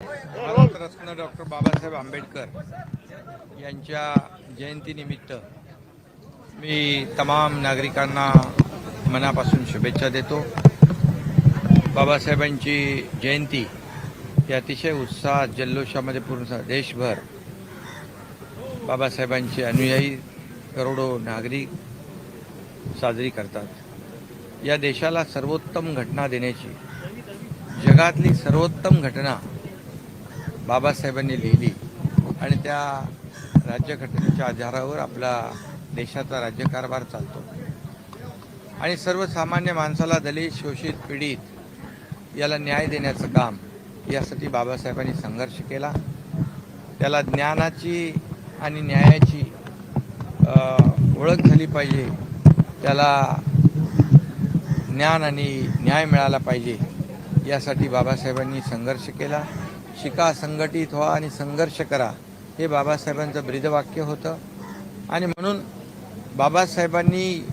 Bharat Ratna doctor Babasaheb Ambedkar यांच्या जयंतीनिमित्त मी तमाम नागरिकांना मनापासून शुभेच्छा देतो. बाबासाहेबांची जयंती ही अतिशय उत्साहात जल्लोषामध्ये पूर्ण देशभर बाबासाहेबांचे अनुयायी करोडो नागरिक साजरी करतात. या देशाला सर्वोत्तम घटना देण्याची जगातली सर्वोत्तम घटना बाबासाहेबांनी लिहिली आणि त्या राज्यघटनेच्या आधारावर आपला देशाचा राज्यकारभार चालतो. आणि सर्वसामान्य माणसाला दलित शोषित पीडित याला न्याय देण्याचं काम यासाठी बाबासाहेबांनी संघर्ष केला. त्याला ज्ञानाची आणि न्यायाची ओळख झाली पाहिजे. त्याला ज्ञान आणि न्याय मिळाला पाहिजे यासाठी बाबासाहेबांनी संघर्ष केला. शिका संघटित व्हा आणि संघर्ष करा. हे बाबासाहेबांचं ब्रीदवाक्य होतं. आणि म्हणून बाबासाहेबांनी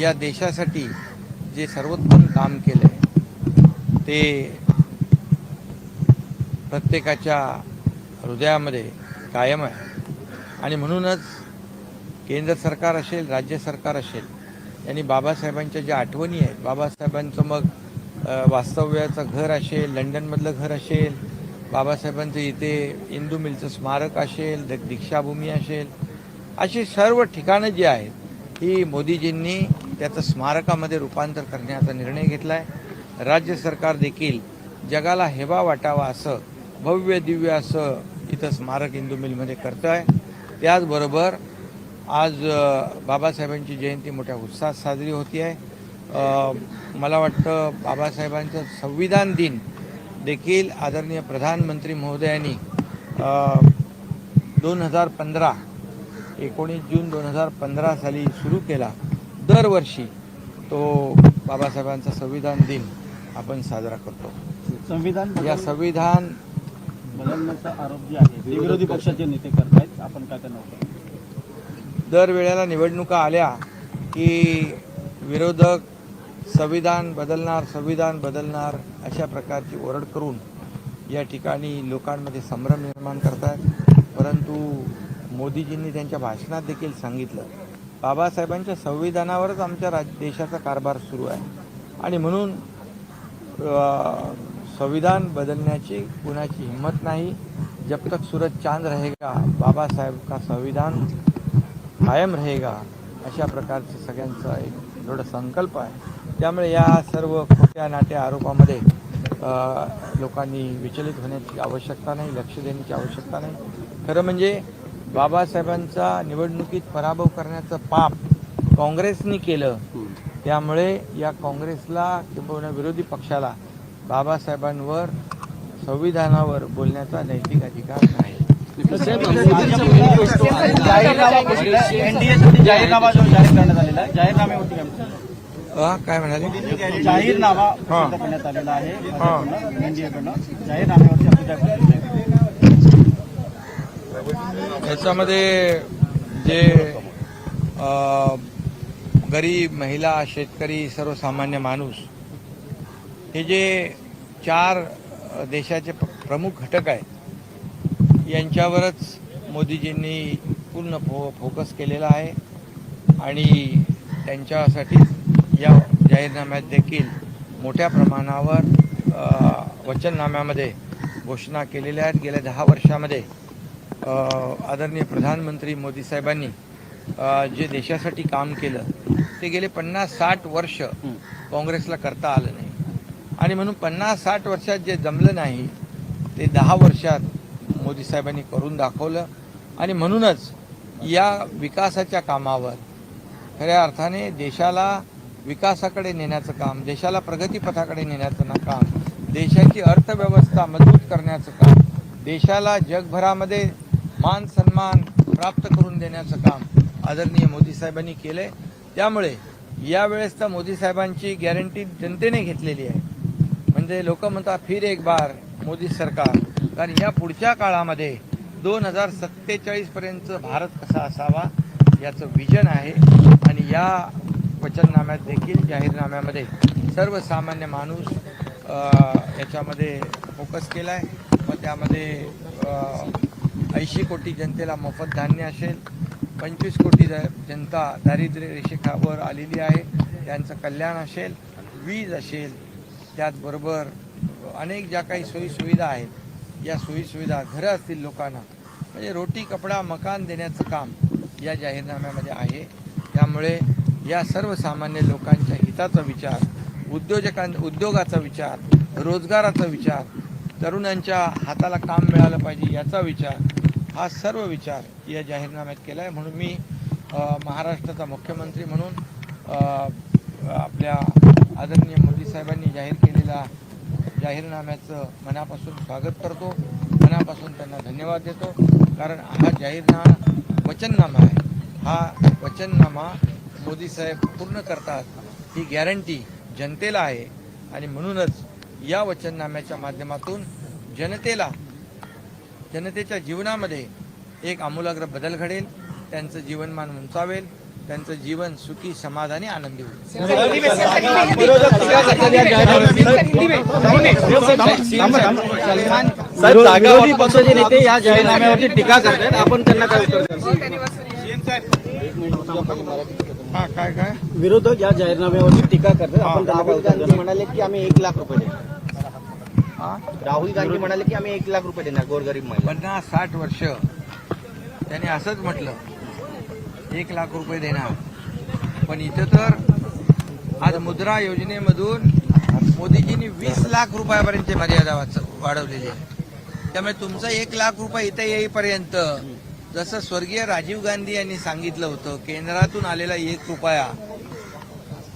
या देशासाठी जे सर्वोत्तम काम केलं ते प्रत्येकाच्या हृदयामध्ये कायम आहे. आणि म्हणूनच केंद्र सरकार असेल राज्य सरकार असेल यांनी बाबासाहेबांच्या ज्या आठवणी आहेत बाबासाहेबांचं मग वास्तव्याचं घर असेल लंडनमधलं घर असेल बाबासाहेबांचं इथे इंदू मिलचं स्मारक असेल द दीक्षाभूमी असेल अशी सर्व ठिकाणं जी आहेत ही मोदीजींनी त्याचं स्मारकामध्ये रूपांतर करण्याचा निर्णय घेतला आहे राज्य सरकार देखील जगाला हेवा वाटावा असं भव्य दिव्य असं इथं स्मारक इंदू मिलमध्ये करतं आहे त्याचबरोबर आज बाबासाहेबांची जयंती मोठ्या उत्साहात साजरी होती आहे मला वाटतं बाबासाहेबांचं संविधान दिन देखील आदरणीय प्रधानमंत्री महोदयांनी दोन हजार पंधरा एकोणीस जून दोन हजार पंधरा साली सुरू केला. दरवर्षी तो बाबासाहेबांचा संविधान दिन आपण साजरा करतो. संविधान या संविधान बदलण्याचा आरोप जे आहे विरोधी पक्षाचे नेते करतायत. आपण काय त्यांना द्याल? दरवेळेला निवडणुका आल्या की विरोधक संविधान बदलणार संविधान बदलणार अशा प्रकारची ओरड करून या ठिकाणी लोकांमध्ये संभ्रम निर्माण करतात परंतु मोदीजींनी त्यांच्या भाषणात देखील सांगितलं बाबासाहेबांच्या संविधानावरच आमच्या राज देशाचा कारभार सुरू आहे. आणि म्हणून संविधान बदलण्याची कुणाची हिंमत नाही. जब तक सूरज चांद रहेगा बाबासाहेब का संविधान कायम रहेगा अशा प्रकारचं सगळ्यांचा एक दृढ संकल्प आहे. त्यामुळे या सर्व खोट्या नाट्या आरोपामध्ये लोकांनी विचलित होण्याची आवश्यकता नाही लक्ष देण्याची आवश्यकता नाही. खरं म्हणजे बाबासाहेबांचा निवडणुकीत पराभव करण्याचं पाप काँग्रेसनी केलं त्यामुळे या काँग्रेसला किंबहुना विरोधी पक्षाला बाबासाहेबांवर संविधानावर बोलण्याचा नैतिक अधिकार नाही. जाहीरनामा जाहीरनामा जो जाहीर करण्यात आलेला आहे जाहीरनाम्यावरती काय म्हणाले जाहीरनामा. प्रसिद्ध करण्यात आलेला आहे. एनडीएकडनं जाहीरनाम्यावरती आपली काय प्रतिक्रिया? याच्यामध्ये जे अ, गरीब महिला शेतकरी सर्वसामान्य माणूस हे जे चार अ, देशाचे प्रमुख घटक आहेत यांच्यावरच मोदीजींनी पूर्ण फो फोकस केलेला आहे आणि त्यांच्यासाठी या जाहीरनाम्यात देखील मोठ्या प्रमाणावर वचननाम्यामध्ये घोषणा केलेल्या आहेत. गेल्या दहा वर्षामध्ये आदरणीय प्रधानमंत्री मोदी साहेबांनी जे देशासाठी काम केलं ते गेले पन्नास साठ वर्ष काँग्रेसला करता आलं नाही. आणि म्हणून पन्नास साठ वर्षात जे जमलं नाही ते दहा वर्षात मोदी साहेबांनी करून दाखवलं. आणि म्हणूनच या विकासाच्या कामावर खऱ्या अर्थाने देशाला विकासाकडे नेण्याचं काम देशाला प्रगतीपथाकडे नेण्याचं ना काम देशाची अर्थव्यवस्था मजबूत करण्याचं काम देशाला जगभरामध्ये मान सन्मान प्राप्त करून देण्याचं काम आदरणीय मोदी साहेबांनी केलंय. त्यामुळे यावेळेस तर मोदी साहेबांची गॅरंटी जनतेने घेतलेली आहे. म्हणजे लोक म्हणतात फिर एक बार मोदी सरकार. कारण या पुढच्या काळामध्ये दोन हजार सत्तेचाळीसपर्यंत भारत कसा असावा याचं विजन आहे. आणि या वचननाम्यात देखील जाहीरनाम्यामध्ये सर्वसामान्य माणूस याच्यामध्ये फोकस केला आहे व त्यामध्ये ऐंशी कोटी जनतेला मोफत धान्य असेल पंचवीस कोटी जनता दारिद्र्य रेषेखावर आलेली आहे त्यांचं कल्याण असेल वीज असेल त्याचबरोबर अनेक ज्या काही सोयीसुविधा आहेत या सोयीसुविधा घरं असतील लोकांना म्हणजे रोटी कपडा मकान देण्याचं काम या जाहीरनाम्यामध्ये आहे. त्यामुळे या सर्वसामान्य लोकांच्या हिताचा विचार उद्योजकां उद्योगाचा विचार रोजगाराचा विचार तरुणांच्या हाताला काम मिळालं पाहिजे याचा विचार हा सर्व विचार या जाहीरनाम्यात केला आहे म्हणून मी महाराष्ट्राचा मुख्यमंत्री म्हणून आपल्या आदरणीय मोदी साहेबांनी जाहीर केलेला जाहीरनाम्याचं मनापासून स्वागत करतो. मनापासून त्यांना धन्यवाद देतो. कारण हा जाहीरनामा वचननामा आहे. हा वचननामा मोदी साहेब पूर्ण करतात ही गॅरंटी जनतेला आहे. आणि म्हणूनच या वचननाम्याच्या माध्यमातून जनतेला जनतेच्या जीवनामध्ये एक आमूलाग्र बदल घडेल त्यांचं जीवनमान उंचावेल त्यांचं जीवन सुखी समाधानी आनंदी होईल. विरोधी पक्षाचे नेते या जाहीरनाम्यावरती टीका करतात आपण त्यांना काय उत्तर द्याल? हा काय काय? विरोधक या जाहीरनाम्यावरती टीका करतात. आपण राहुल गांधी? म्हणाले की आम्ही एक लाख रुपये देणार. हा? राहुल गांधी म्हणाले की आम्ही एक लाख रुपये देणार गोरगरीब महिला. पन्नास साठ वर्ष. त्याने असंच म्हटलं एक लाख रुपये देणार. पण इथं तर आज मुद्रा योजनेमधून मोदीजींनी वीस लाख रुपयापर्यंत मर्यादा वाढवलेली आहे. त्यामुळे तुमचं एक लाख रुपये इथं येईपर्यंत जसं स्वर्गीय राजीव गांधी यांनी सांगितलं होतं केंद्रातून आलेला एक रुपया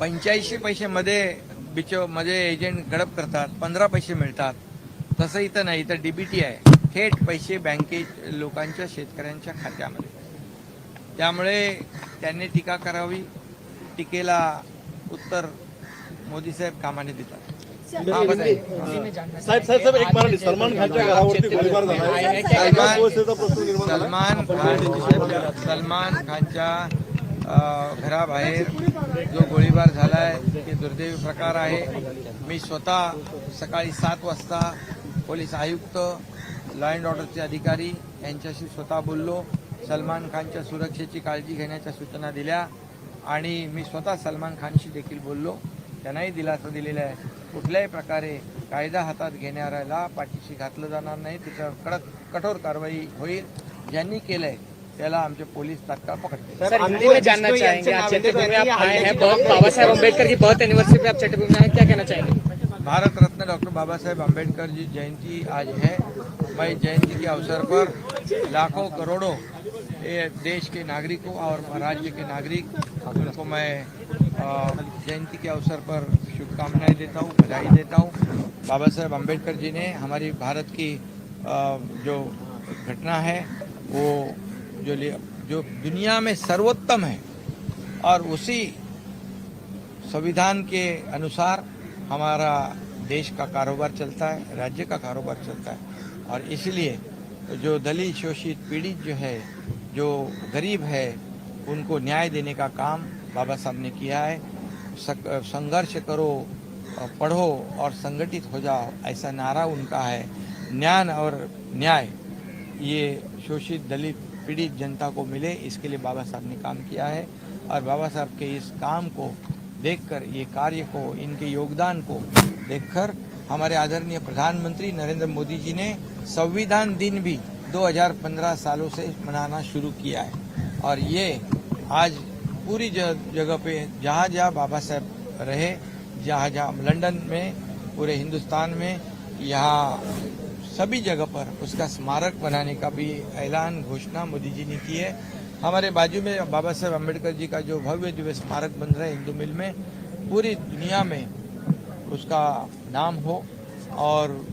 पंच्याऐंशी पैशामध्ये बिच मध्ये एजंट गडप करतात पंधरा पैसे मिळतात. तसं इथं नाही इथं डीबीटी आहे. थेट पैसे बँकेत लोकांच्या शेतकऱ्यांच्या खात्यामध्ये. त्यामुळे त्यांनी टीका करावी टीकेला उत्तर मोदी साहेब कामाने देतात. साहेब साहेब साहेब एक मराठी सलमान खानच्या घरावरती गोळीबार झाला. आहे सलमान झाला. खान सलमान खानच्या घराबाहेर जो गोळीबार झालाय ते दुर्दैवी प्रकार आहे. मी स्वतः सकाळी सात वाजता पोलीस आयुक्त लॉ अँड ऑर्डरचे अधिकारी यांच्याशी स्वतः बोललो. सलमान खानच्या सुरक्षेची काळजी घेण्याच्या सूचना दिल्या आणि मी स्वतः सलमान खानशी देखील बोललो. त्यांनाही दिलासा दिलेला आहे. कुठल्याही प्रकारे कायदा हातात घेणाऱ्याला पाठीशी घातलं जाणार नाही. त्याच्यावर कडक कठोर कारवाई होईल. ज्यांनी केलंय त्याला आमचे पोलीस तात्काळ पकडतील. सर हिंदी में जानना चाहेंगे. आज चैत्यभूमि में आप आए हैं बहुत बाबा साहेब अम्बेडकर की बहुत एनिवर्सरी पे आप चैत्यभूमि में आए क्या कहना चाहेंगे? भारत रत्न डॉक्टर बाबा साहेब अम्बेडकर जी जयंती आज है. मैं जयंती के अवसर पर लाखों करोड़ों ये देश के नागरिकों और राज्य के नागरिक उनको मैं जयंती के अवसर पर शुभकामनाएँ देता हूँ, बधाई देता हूँ। बाबा साहेब अंबेडकर जी ने हमारी भारत की जो घटना है, वो जो जो दुनिया में सर्वोत्तम है, और उसी संविधान के अनुसार हमारा देश का कारोबार चलता है, राज्य का कारोबार चलता है। और इसलिए जो दलित, शोषित, पीड़ित जो है, जो गरीब है, उनको न्याय देने का काम बाबा साहब ने किया है। संघर्ष करो पढ़ो और संगठित हो जाओ, ऐसा नारा उनका है। ज्ञान और न्याय, ये शोषित दलित पीड़ित जनता को मिले, इसके लिए बाबा साहब ने काम किया है और बाबा साहब के इस काम को देखकर, ये कार्य को, इनके योगदान को देखकर हमारे आदरणीय प्रधानमंत्री नरेंद्र मोदी जी ने संविधान दिन भी 2015 सालों से मनाना शुरू किया है। और ये आज पूरी जगह पे जहाँ जहाँ बाबा साहब रहे, जहाँ जहाँ लंदन में, पूरे हिंदुस्तान में, यहाँ सभी जगह पर उसका स्मारक बनाने का भी ऐलान, घोषणा मोदी जी ने की है। हमारे बाजू में बाबा साहेब अंबेडकर जी का जो भव्य दिव्य स्मारक बन रहा है हिंदू मिल में, पूरी दुनिया में उसका नाम हो और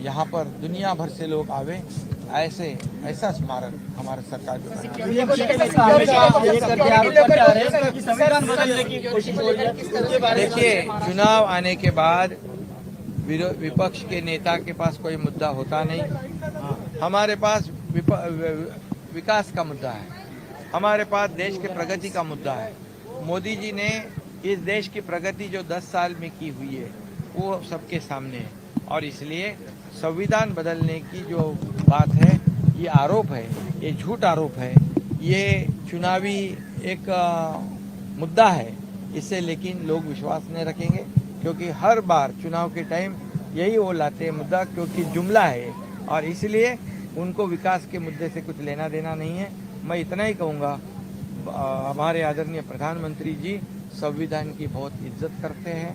यहाँ पर दुनिया भर से लोग आवे। ऐसे ऐसा स्मारक हमारे सरकार देखिए चुनाव आने के बाद विपक्ष के नेता के पास कोई मुद्दा होता नहीं। हमारे पास विकास का मुद्दा है। हमारे पास देश के प्रगति का मुद्दा है। मोदी जी ने इस देश की प्रगति जो 10 साल में की हुई है वो सबके सामने है। और इसलिए संविधान बदलने की जो बात है, ये आरोप है, ये झूठ आरोप है, ये चुनावी एक मुद्दा है। इससे लेकिन लोग विश्वास नहीं रखेंगे, क्योंकि हर बार चुनाव के टाइम यही वो लाते मुद्दा, क्योंकि जुमला है। और इसलिए उनको विकास के मुद्दे से कुछ लेना देना नहीं है। मैं इतना ही कहूँगा हमारे आदरणीय प्रधानमंत्री जी, संविधान की बहुत इज़्ज़त करते हैं,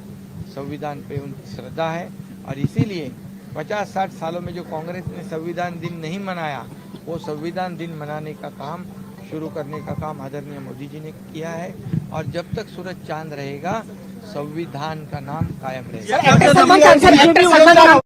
संविधान पे उनकी श्रद्धा है। और इसीलिए 50-60 सालों में जो कांग्रेस ने संविधान दिन नहीं मनाया वो संविधान दिन मनाने का काम शुरू करने का काम आदरणीय मोदी जी ने किया है और जब तक सूरज चाँद रहेगा संविधान का नाम कायम रहेगा।